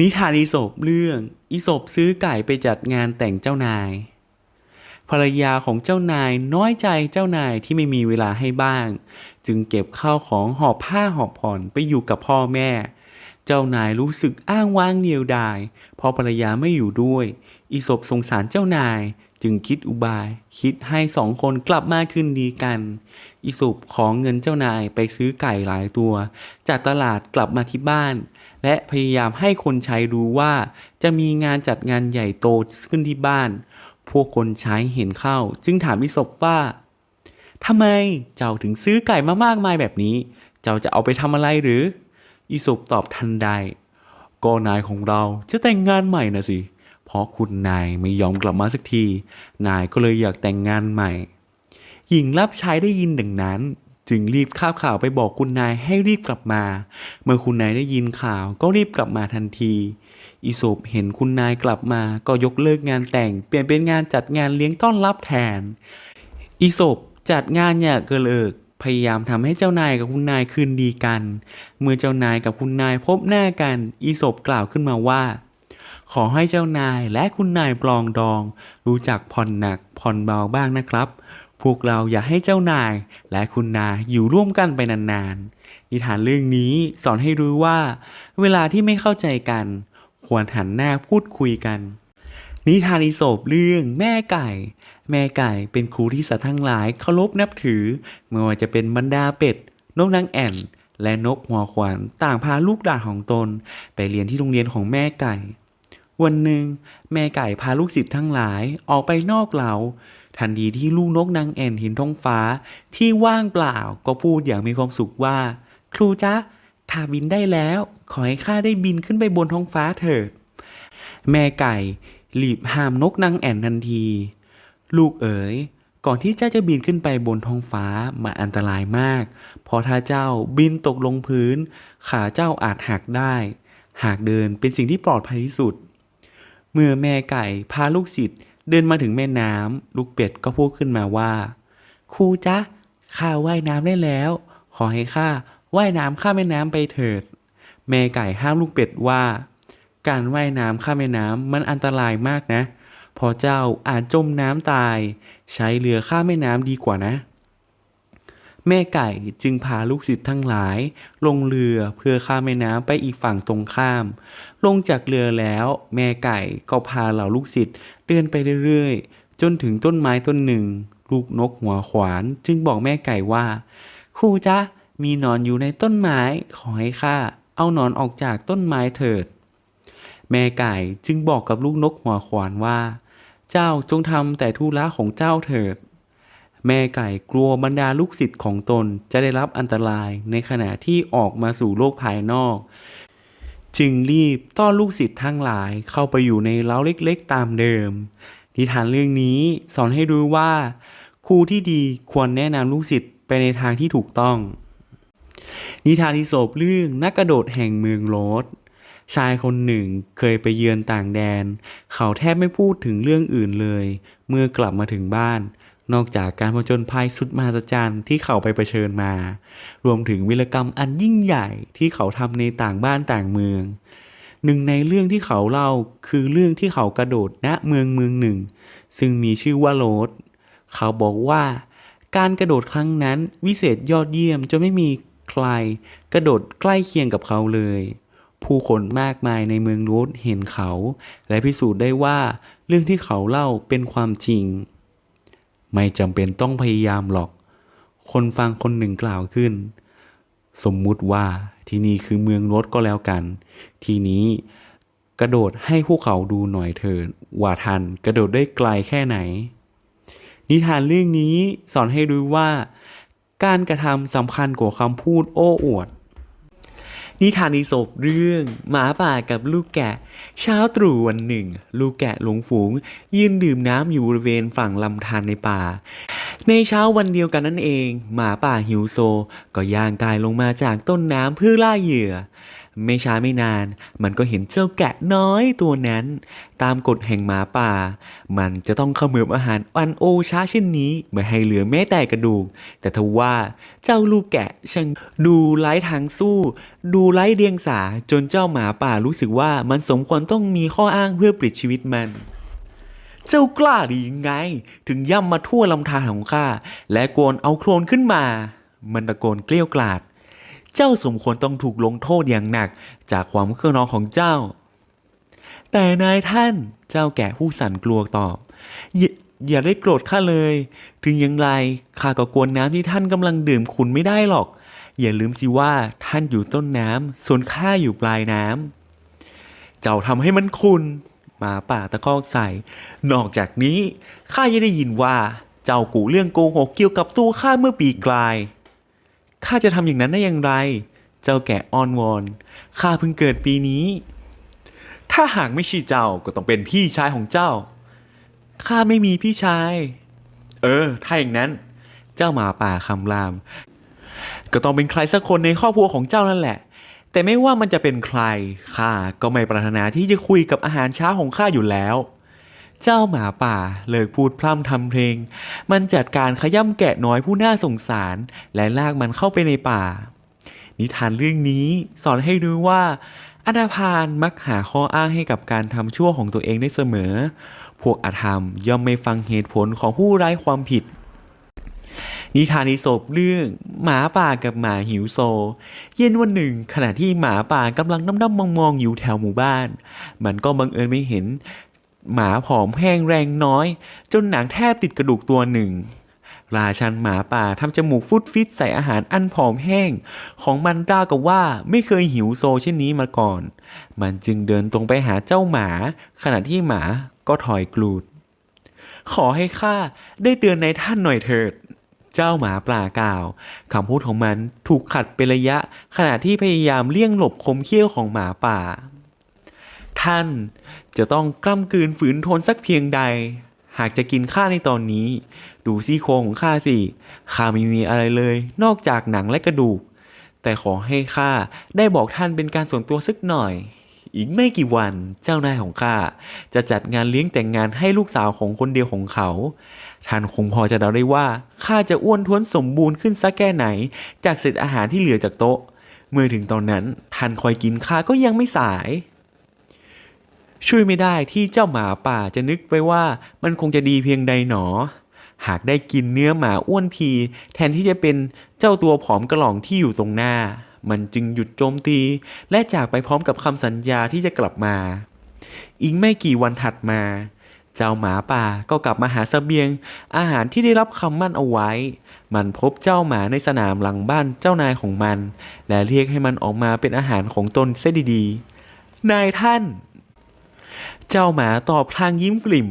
นิทานอีสปเรื่องอีสปซื้อไก่ไปจัดงานแต่งเจ้านาย ภรรยาของเจ้านายน้อยใจเจ้านายที่ไม่มีเวลาให้บ้าง จึงเก็บข้าวของหอบผ้าหอบผ่อนไปอยู่กับพ่อแม่ เจ้านายรู้สึกอ้างว้างเหนียวดายพราะภรรยาไม่อยู่ด้วย อีสปสงสารเจ้านายจึงคิดอุบาย คิดให้สองคนกลับมาคืนดีกัน อีสุปของเงินเจ้านายไปซื้อไก่หลายตัว จากตลาดกลับมาที่บ้าน และพยายามให้คนใช้รู้ว่า จะมีงานจัดงานใหญ่โตขึ้นที่บ้าน พวกคนใช้เห็นเข้า จึงถามอีสปว่าทำไมเจ้าถึงซื้อไก่มามากมายแบบนี้ เจ้าจะเอาไปทำอะไรหรืออีสปตอบทันใดก็นายของเราจะแต่งงานใหม่นะสิ เพราะคุณนายไม่ยอมกลับมาสักที นายก็เลยอยากแต่งงานใหม่ หญิงรับใช้ได้ยินดังนั้น จึงรีบคาบข่าวไปบอกคุณนายให้รีบกลับมา เมื่อคุณนายได้ยินข่าวก็รีบกลับมาทันที อีโสบเห็นคุณนายกลับมาก็ยกเลิกงานแต่ง เปลี่ยนเป็นงานจัดงานเลี้ยงต้อนรับแทน อีโสบจัดงานอย่างเกลิกพยายามทำให้เจ้านายกับคุณนายคืนดีกัน เมื่อเจ้านายกับคุณนายพบหน้ากัน อีโสบกล่าวขึ้นมาว่า ขอให้เจ้านายและคุณนายปลองดอง รู้จักผ่อนหนักผ่อนเบาบ้างนะครับ พวกเราอย่าให้เจ้านายและคุณนายอยู่ร่วมกันไปนานๆ นิทานเรื่องนี้สอนให้รู้ว่า เวลาที่ไม่เข้าใจกัน ควรหันหน้าพูดคุยกัน นิทานอีโสบเรื่องแม่ไก่ แม่ไก่เป็นครูที่สัตว์ทั้งหลายเคารพนับถือไม่ว่าจะเป็นบรรดาเป็ด นกนางแอ่น และนกหัวขวานต่างพาลูกหลานของตน ไปเรียนที่โรงเรียนของแม่ไก่ วันหนึ่ง แม่ไก่พาลูกศิษย์ทั้งหลายออกไปนอกเหลา ทันทีที่ลูกนกนางแอ่นเห็นท้องฟ้าที่ว่างเปล่าก็พูดอย่างมีความสุขว่า ครูจ๊ะข้าบินได้แล้ว ขอให้ข้าได้บินขึ้นไปบนท้องฟ้าเถิด แม่ไก่รีบห้ามนกนางแอ่นทันที ลูกเอ๋ยก่อนที่เจ้าจะบินขึ้นไปบนท้องฟ้ามันอันตรายมาก เพราะถ้าเจ้าบินตกลงพื้น ขาเจ้าอาจหักได้ หากเดินเป็นสิ่งที่ปลอดภัยที่สุด เมื่อแม่ไก่พาลูกศิษย์ เดินมาถึงแม่น้ำลูกเป็ดก็พูดขึ้นมาว่าครูจ๊ะข้าว่ายน้ำได้แล้ว ขอให้ข้าว่ายน้ำข้ามแม่น้ำไปเถิด แม่ไก่ห้ามลูกเป็ดว่า การว่ายน้ำข้ามแม่น้ำมันอันตรายมากนะ พอเจ้าอาจจมน้ำตาย ใช้เรือข้ามแม่น้ำดีกว่านะ แม่ไก่จึงพาลูกศิษย์ทั้งหลาย ลงเรือเพื่อข้ามแม่น้ำไปอีกฝั่งตรงข้าม ลงจากเรือแล้ว แม่ไก่ก็พาเหล่าลูกศิษย์เดินไปเรื่อยๆ จนถึงต้นไม้ต้นหนึ่ง ลูกนกหัวขวานจึงบอกแม่ไก่ว่า ครูจ๊ะมีหนอนอยู่ในต้นไม้ ขอให้ข้าเอาหนอนออกจากต้นไม้เถิด แม่ไก่จึงบอกกับลูกนกหัวขวานว่า เจ้าจงทำแต่ธุระของเจ้าเถิด แม่ไก่กลัวบรรดาลูกศิษย์ของตนจะได้รับอันตรายในขณะที่ออกมาสู่โลกภายนอก จึงรีบต้อนลูกศิษย์ทั้งหลายเข้าไปอยู่ในเล้าเล็กๆตามเดิมนิทานเรื่องนี้สอนให้รู้ว่า ครูที่ดีควรแนะนำลูกศิษย์ไปในทางที่ถูกต้อง นิทานที่โศบเรื่องนักกระโดดแห่งเมืองโรสชายคนหนึ่งเคยไปเยือนต่างแดน เขาแทบไม่พูดถึงเรื่องอื่นเลย เมื่อกลับมาถึงบ้าน นอกจากการผจญภัยสุดมหัศจรรย์ที่เขาไปเผชิญมา รวมถึงวิรกรรมอันยิ่งใหญ่ที่เขาทำในต่างบ้านต่างเมือง หนึ่งในเรื่องที่เขาเล่าคือเรื่องที่เขากระโดดณเมืองเมืองหนึ่ง ซึ่งมีชื่อว่าโรสเขาบอกว่า การกระโดดครั้งนั้นวิเศษยอดเยี่ยมจนไม่มีใคร กระโดดใกล้เคียงกับเขาเลย ผู้คนมากมายในเมืองโรสเห็นเขา และพิสูจน์ได้ว่าเรื่องที่เขาเล่าเป็นความจริง ไม่จำเป็นต้องพยายามหรอก คนฟังคนหนึ่งกล่าวขึ้น สมมุติว่าที่นี่คือเมืองรถก็แล้วกัน ทีนี้กระโดดให้พวกเขาดูหน่อยเถิดว่าทันกระโดดได้ไกลแค่ไหน นิทานเรื่องนี้สอนให้รู้ว่า การกระทำสำคัญกว่าคำพูดโอ้อวด นิทานอีสปเรื่อง หมาป่ากับลูกแกะ เช้าตรู่วันหนึ่ง ลูกแกะหลงฝูง ยืนดื่มน้ำอยู่บริเวณฝั่งลำธารในป่า ในเช้าวันเดียวกันนั่นเอง หมาป่าหิวโซ ก็ย่างกายลงมาจากต้นน้ำเพื่อล่าเหยื่อ ไม่ช้าไม่นาน มันก็เห็นเจ้าแกะน้อยตัวนั้น ตามกฎแห่งหมาป่า มันจะต้องเขมือบอาหารอันโอชาเช่นนี้ไม่ให้เหลือแม้แต่กระดูก แต่ทว่าเจ้าลูกแกะช่างดูไร้ทางสู้ ดูไร้เดียงสาจนเจ้าหมาป่ารู้สึกว่ามันสมควรต้องมีข้ออ้างเพื่อปลิดชีวิตมันเจ้ากล้าดียังไง ถึงย่ำมาทั่วลำธารของข้า และโกนเอาโคลนขึ้นมา มันตะโกนเกลี้ยวกล่อด เจ้าสมควรต้องถูกลงโทษอย่างหนักจากความเครืองนองของเจ้า แต่นายท่านเจ้าแก่ผู้สั่นกลัวตอบอย่าอย่าได้โกรธข้าเลย ถึงอย่างไรข้าก็กวนน้ำที่ท่านกำลังดื่มคุณไม่ได้หรอก อย่าลืมสิว่าท่านอยู่ต้นน้ำส่วนข้าอยู่ปลายน้ำเจ้าทำให้มันคุณหมาป่าตะคอกใส่ นอกจากนี้ข้ายังได้ยินว่า เจ้ากูเรื่องโกหกเกี่ยวกับตัวข้าเมื่อปีกลาย ข้าจะทำอย่างนั้นได้อย่างไร เจ้าแก่อ้อนวอน ข้าเพิ่งเกิดปีนี้ ถ้าหากไม่ใช่เจ้าก็ต้องเป็นพี่ชายของเจ้า ข้าไม่มีพี่ชาย เออ ถ้าอย่างนั้น เจ้าหมาป่าคำราม ก็ต้องเป็นใครสักคนในครอบครัวของเจ้านั่นแหละ แต่ไม่ว่ามันจะเป็นใคร ข้าก็ไม่ปรารถนาที่จะคุยกับอาหารเช้าของข้าอยู่แล้ว เจ้าหมาป่าเลิกพูดพร่ำทำเพลง มันจัดการขย่ำแกะน้อยผู้น่าสงสาร และลากมันเข้าไปในป่า นิทานเรื่องนี้สอนให้รู้ว่าอนาพานมักหาข้ออ้างให้กับการทำชั่วของตัวเองได้เสมอ พวกอธรรมย่อมไม่ฟังเหตุผลของผู้ไร้ความผิด นิทานอีสปเรื่อง หมาป่ากับหมาหิวโซ เย็นวันหนึ่ง ขณะที่หมาป่ากำลังน้ำน้ำมองมองอยู่แถวหมู่บ้าน มันก็บังเอิญไม่เห็น หมาผอมแห้งแรงน้อย จนหนังแทบติดกระดูกตัวหนึ่ง ราชันหมาป่าทำจมูกฟุดฟิตใส่อาหารอันผอมแห้ง ของมันราวกับว่าไม่เคยหิวโซเช่นนี้มาก่อน มันจึงเดินตรงไปหาเจ้าหมา ขณะที่หมาก็ถอยกลูด ขอให้ข้าได้เตือนในท่านหน่อยเถิดเจ้าหมาป่ากล่าวคำพูดของมันถูกขัดเป็นระยะ ขณะที่พยายามเลี่ยงหลบคมเขี้ยวของหมาป่า ท่านจะต้องกล้ำกืนฝืนทนสักเพียงใด หากจะกินข้าในตอนนี้ ดูซี่โครงของข้าสิข้าไม่มีอะไรเลย นอกจากหนังและกระดูก แต่ขอให้ข้าได้บอกท่านเป็นการส่วนตัวสักหน่อย อีกไม่กี่วันเจ้านายของข้าจะจัดงานเลี้ยงแต่งงานให้ลูกสาวของคนเดียวของเขา ท่านคงพอจะเดาได้ว่าข้าจะอ้วนท้วนสมบูรณ์ขึ้นสักแค่ไหน จากเศษอาหารที่เหลือจากโต๊ะ เมื่อถึงตอนนั้นท่านคอยกินข้าก็ยังไม่สาย ช่วยไม่ได้ที่เจ้าหมาป่าจะนึกไปว่ามันคงจะดีเพียงใดหนอ หากได้กินเนื้อหมาอ้วนพี แทนที่จะเป็นเจ้าตัวผอมกระหล่องที่อยู่ตรงหน้า มันจึงหยุดโจมตี และจากไปพร้อมกับคำสัญญาที่จะกลับมา อีกไม่กี่วันถัดมา เจ้าหมาป่าก็กลับมาหาเสบียง อาหารที่ได้รับคำมั่นเอาไว้ มันพบเจ้าหมาในสนามหลังบ้านเจ้านายของมัน และเรียกให้มันออกมาเป็นอาหารของตนเสียดีๆนายท่าน เจ้าหมาตอบพลางยิ้มกลิ่ม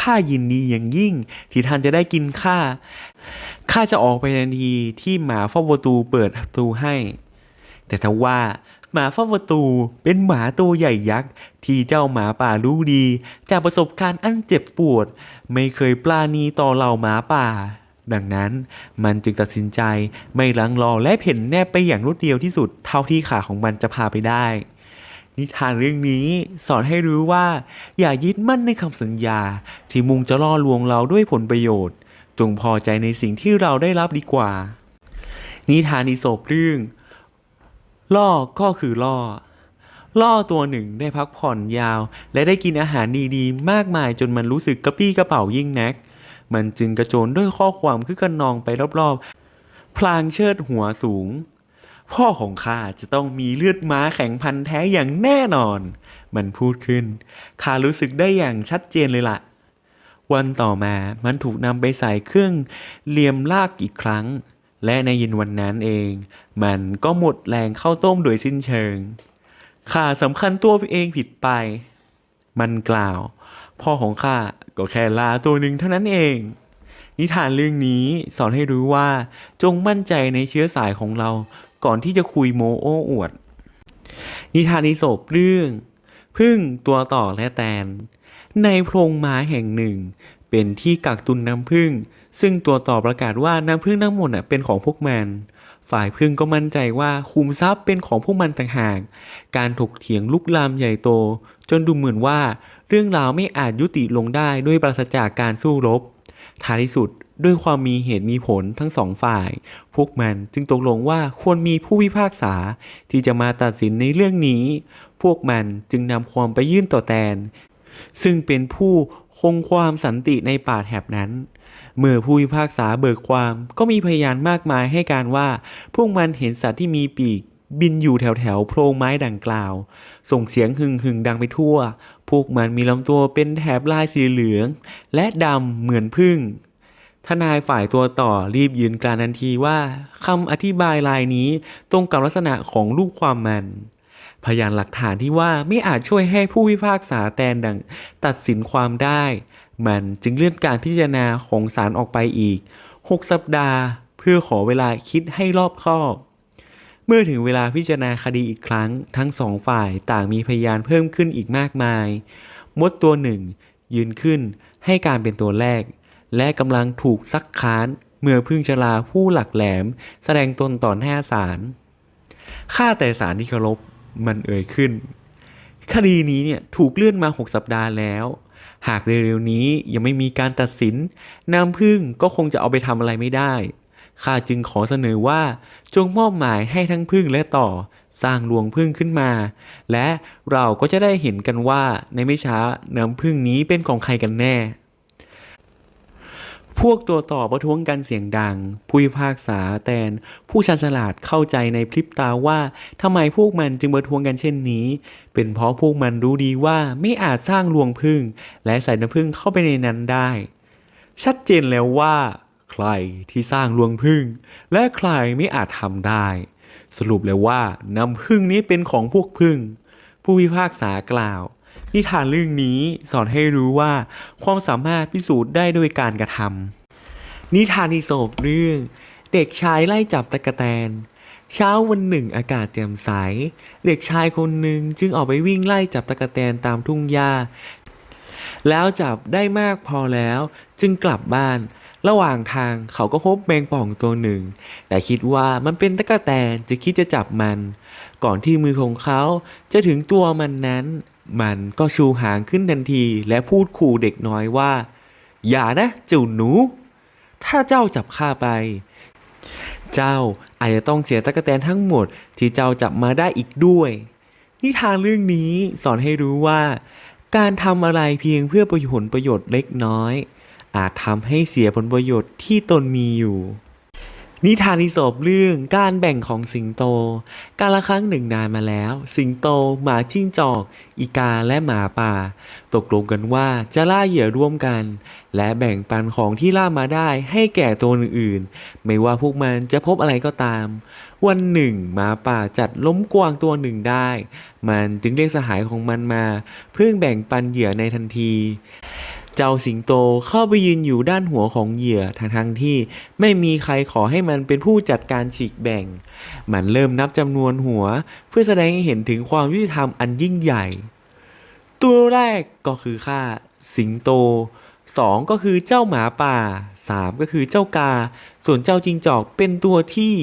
ข้ายินดีอย่างยิ่งที่ท่านจะได้กินข้า ข้าจะออกไปทันทีที่หมาเฝ้าประตูเปิดประตูให้ แต่ทว่าหมาเฝ้าประตูเป็นหมาตัวใหญ่ยักษ์ ที่เจ้าหมาป่ารู้ดี จากประสบการณ์อันเจ็บปวด ไม่เคยปลาณีต่อเหล่าหมาป่า ดังนั้นมันจึงตัดสินใจไม่ลังรอและเพ่นแนบไปอย่างรวดเดียวที่สุดเท่าที่ขาของมันจะพาไปได้ นิทานเรื่องนี้สอนให้รู้ว่า อย่ายึดมั่นในคำสัญญา ที่มุ่งจะล่อลวงเราด้วยผลประโยชน์ จงพอใจในสิ่งที่เราได้รับดีกว่า นิทานอีสปเรื่อง ล่อก็คือล่อ ล่อตัวหนึ่งได้พักผ่อนยาว และได้กินอาหารดีๆ มากมายจนมันรู้สึกกระปี้กระเป๋ายิ่งนัก มันจึงกระโจนด้วยข้อความคึกขนองไปรอบๆ พลางเชิดหัวสูง พ่อของข้าจะต้องมีเลือดม้าแข็งพันธุ์แท้อย่างแน่นอน มันพูดขึ้น ข้ารู้สึกได้อย่างชัดเจนเลยล่ะ วันต่อมามันถูกนำไปใส่เครื่องเลียมลากอีกครั้ง และในเย็นวันนั้นเอง มันก็หมดแรงเข้าต้มโดยสิ้นเชิง ข้าสำคัญตัวเองผิดไป มันกล่าว พ่อของข้าก็แค่ลาตัวหนึ่งเท่านั้นเองนิทานเรื่องนี้สอนให้รู้ว่าจงมั่นใจในเชื้อสายของเรา ก่อนที่จะคุยโมโอ้อวด นิทานอีสปเรื่อง พึ่งตัวต่อและแตน ในโพรงไม้แห่งหนึ่ง เป็นที่กักตุนน้ำพึ่ง ซึ่งตัวต่อประกาศว่าน้ำพึ่งทั้งหมดเป็นของพวกมันฝ่ายพึ่งก็มั่นใจว่าคุมทรัพย์เป็นของพวกมันต่างหาก การถกเถียงลุกลามใหญ่โต จนดูเหมือนว่า เรื่องราวไม่อาจยุติลงได้ด้วยปราศจากการสู้รบ ท้ายที่สุด ด้วยความมีเหตุมีผลทั้งสองฝ่าย พวกมันจึงตกลงว่าควรมีผู้พิพากษาที่จะมาตัดสินในเรื่องนี้ พวกมันจึงนำความไปยื่นต่อแตน ซึ่งเป็นผู้คงความสันติในป่าแถบนั้น เมื่อผู้พิพากษาเบิกความก็มีพยานมากมายให้การว่า พวกมันเห็นสัตว์ที่มีปีกบินอยู่แถวแถวๆโพรงไม้ดังกล่าว ส่งเสียงหึ่งหึงๆดังไปทั่ว พวกมันมีลำตัวเป็นแถบลายสีเหลือง และดำเหมือนพึ่ง ทนายฝ่ายตัวต่อรีบยืนกรานทันทีว่าคำอธิบายลายนี้ตรงกับลักษณะของลูกความมัน พยานหลักฐานที่ว่าไม่อาจช่วยให้ผู้พิพากษาแตนดัง ตัดสินความได้ มันจึงเลื่อนการพิจารณาของศาลออกไปอีก 6 สัปดาห์ เพื่อขอเวลาคิดให้รอบคอบเมื่อถึงเวลาพิจารณาคดีอีกครั้ง ทั้งสองฝ่ายต่างมีพยานเพิ่มขึ้นอีกมากมาย มดตัวหนึ่ง ยืนขึ้นให้การเป็นตัวแรก และกำลังถูกซักค้าน เมื่อพึ่งชลาผู้หลักแหลม แสดงตนต่อหน้าศาลข้าแต่ศาลที่เคารพมันเอ่ยขึ้น คดีนี้เนี่ยถูกเลื่อนมา 6 สัปดาห์แล้ว หากเร็วๆนี้ยังไม่มีการตัดสินน้ำพึ่งก็คงจะเอาไปทำอะไรไม่ได้ข้าจึงขอเสนอว่าจงมอบหมายให้ทั้งพึ่งและต่อสร้างรวงพึ่งขึ้นมา และเราก็จะได้เห็นกันว่าในไม่ช้าน้ำพึ่งนี้เป็นของใครกันแน่ พวกตัวต่อประท้วงกันเสียงดัง ผู้พิพากษาแตน ผู้ชาญฉลาดเข้าใจในพริบตาว่าทำไมพวกมันจึงประท้วงกันเช่นนี้ เป็นเพราะพวกมันรู้ดีว่าไม่อาจสร้างรวงพึ่ง และใส่น้ำพึ่งเข้าไปในนั้นได้ ชัดเจนแล้วว่า ใครที่สร้างรวงพึ่ง และใครไม่อาจทำได้ สรุปเลยว่าน้ำพึ่งนี้เป็นของพวกพึ่ง ผู้พิพากษากล่าว นิทานเรื่องนี้สอนให้รู้ว่า ความสามารถพิสูจน์ได้ด้วยการกระทำนิทานอีโสบเรื่อง เด็กชายไล่จับตะกะแตน เช้าวันหนึ่งอากาศแจ่มใส เด็กชายคนหนึ่งจึงออกไปวิ่งไล่จับตะกะแตนตามทุ่งหญ้า แล้วจับได้มากพอแล้วจึงกลับบ้านระหว่างทางเขาก็พบแมงป่องตัวหนึ่ง แต่คิดว่ามันเป็นตะกะแตนจะคิดจะจับมัน ก่อนที่มือของเขาจะถึงตัวมันนั้น มันก็ชูหางขึ้นทันทีและพูดขู่เด็กน้อยว่า อย่านะเจ้าหนู ถ้าเจ้าจับข้าไป เจ้าอาจจะต้องเสียตะกะแตนทั้งหมดที่เจ้าจับมาได้อีกด้วย นิทานเรื่องนี้สอนให้รู้ว่า การทำอะไรเพียงเพื่อประโยชน์ประโยชน์เล็กน้อย อาจทำให้เสียผลประโยชน์ที่ตนมีอยู่ นิทานอีสบเรื่องการแบ่งของสิงโต การละครั้งหนึ่งนานมาแล้ว สิงโต หมาจิ้งจอก อีกาและหมาป่า ตกลงกันว่าจะล่าเหยื่อร่วมกัน และแบ่งปันของที่ล่ามาได้ให้แก่ตัวอื่นๆ ไม่ว่าพวกมันจะพบอะไรก็ตาม วันหนึ่ง หมาป่าจัดล้มกวางตัวหนึ่งได้ มันจึงเรียกสหายของมันมา เพื่อแบ่งปันเหยื่อในทันที เจ้าสิงโตเข้าไปยืนอยู่ด้านหัวของเหยื่อทั้งทั้งที่ไม่มีใครขอให้มันเป็นผู้จัดการฉีกแบ่ง มันเริ่มนับจำนวนหัว เพื่อแสดงให้เห็นถึงความยุติธรรมอันยิ่งใหญ่ ตัวแรกก็คือข้าสิงโตสองก็คือเจ้าหมาป่าสามก็คือเจ้ากา ส่วนเจ้าจิงจอกเป็นตัวที่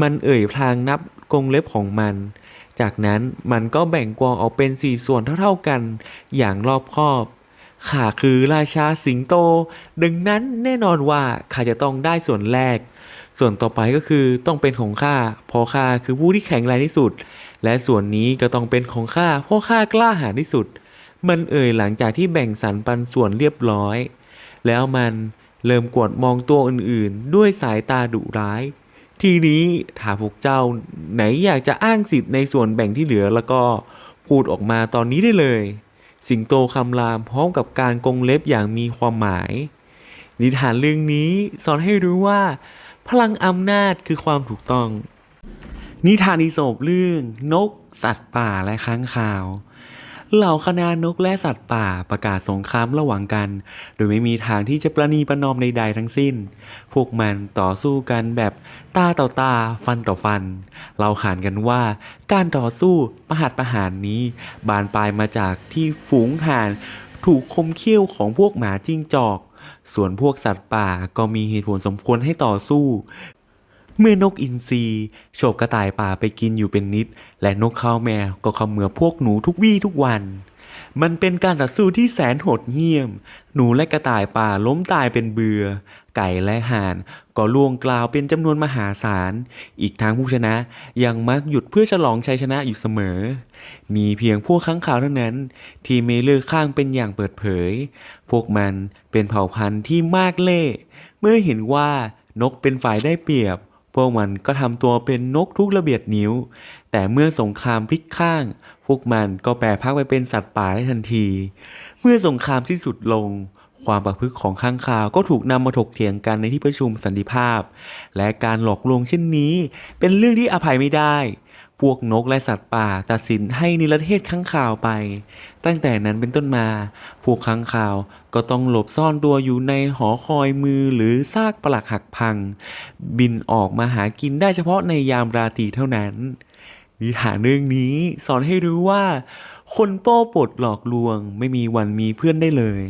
มันเอ่ยพลางนับกรงเล็บของมัน จากนั้นมันก็แบ่งกวางออกเป็นสี่ส่วนเท่าๆกัน อย่างรอบคอบ ข้าคือราชาสิงโต ดังนั้นแน่นอนว่าข้าจะต้องได้ส่วนแรก ส่วนต่อไปก็คือต้องเป็นของข้าเพราะข้าคือผู้ที่แข็งแรงที่สุด และส่วนนี้ก็ต้องเป็นของข้าเพราะข้ากล้าหาญที่สุด มันเอ่ยหลังจากที่แบ่งสรรปันส่วนเรียบร้อย แล้วมันเริ่มกวดมองตัวอื่นๆ ด้วยสายตาดุร้าย ทีนี้ถ้าพวกเจ้าไหนอยากจะอ้างสิทธิ์ในส่วนแบ่งที่เหลือแล้วก็พูดออกมาตอนนี้ได้เลย สิงโตคำรามพร้อมกับการกงเล็บอย่างมีความหมาย นิทานเรื่องนี้สอนให้รู้ว่า พลังอำนาจคือความถูกต้อง นิทานอีโสบเรื่อง นก สัตว์ป่าและค้างคาว เหล่าคณะนกและสัตว์ป่าประกาศสงครามระหว่างกัน โดยไม่มีทางที่จะประนีประนอมใดๆทั้งสิ้น พวกมันต่อสู้กันแบบตาต่อตาฟันต่อฟัน เราขานกันว่าการต่อสู้ประหัตประหารนี้ บานปลายมาจากที่ฝูงห่านถูกคมเขี้ยวของพวกหมาจิ้งจอกส่วนพวกสัตว์ป่าก็มีเหตุผลสมควรให้ต่อสู้ เมื่อนกอินทรีโฉบกระต่ายป่าไปกินอยู่เป็นนิด และนกข้าวแมวก็เขมือพวกหนูทุกวี่ทุกวัน มันเป็นการต่อสู้ที่แสนโหดเหี้ยม หนูและกระต่ายป่าล้มตายเป็นเบือ ไก่และห่านก็ล่วงกล่าวเป็นจำนวนมหาศาล อีกทั้งผู้ชนะยังมักหยุดเพื่อฉลองชัยชนะอยู่เสมอ มีเพียงพวกข้างข่าวเท่านั้น ที่ไม่เลือกข้างเป็นอย่างเปิดเผย พวกมันเป็นเผ่าพันธุ์ที่มากเล่ เมื่อเห็นว่านกเป็นฝ่ายได้เปรียบ พวกมันก็ทำตัวเป็นนกทุกระเบียดนิ้ว แต่เมื่อสงครามพลิกข้าง พวกมันก็แปรพักไปเป็นสัตว์ป่าได้ทันที เมื่อสงครามสิ้นสุดลง ความประพฤติของข้างคาวก็ถูกนำมาถกเถียงกันในที่ประชุมสันติภาพ และการหลอกลวงเช่นนี้ เป็นเรื่องที่อภัยไม่ได้ พวกนกและสัตว์ป่าตัดสินให้นิรเทศข้างคาวไป ตั้งแต่นั้นเป็นต้นมา พวกข้างคาวก็ต้องหลบซ่อนตัวอยู่ในหอคอยมือหรือซากปลักหักพัง บินออกมาหากินได้เฉพาะในยามราตรีเท่านั้น นิทานเรื่องนี้สอนให้รู้ว่า คนโป้ปดหลอกลวงไม่มีวันมีเพื่อนได้เลย